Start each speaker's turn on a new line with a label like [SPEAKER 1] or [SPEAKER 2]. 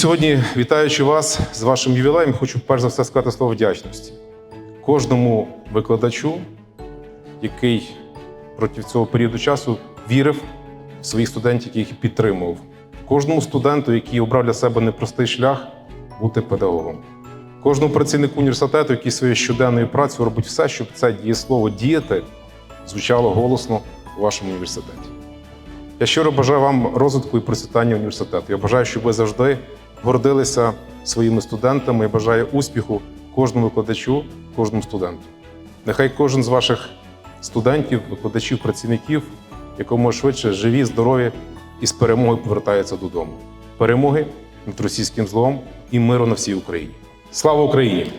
[SPEAKER 1] сьогодні, вітаючи вас з вашим ювілеєм, хочу перш за все сказати слово вдячності кожному викладачу, який проти цього періоду часу вірив в своїх студентів, яких їх підтримував. Кожному студенту, який обрав для себе непростий шлях бути педагогом. Кожному працівнику університету, який своєю щоденною працею робить все, щоб це дієслово діяти звучало голосно у вашому університеті. Я щиро бажаю вам розвитку і процвітання університету. Я бажаю, щоб ви завжди гордилися своїми студентами. і бажаю успіху кожному викладачу, кожному студенту. Нехай кожен з ваших студентів, викладачів, працівників якомога швидше живі, здорові і з перемогою повертаються додому. Перемоги над російським злом і миру на всій Україні. Слава Україні!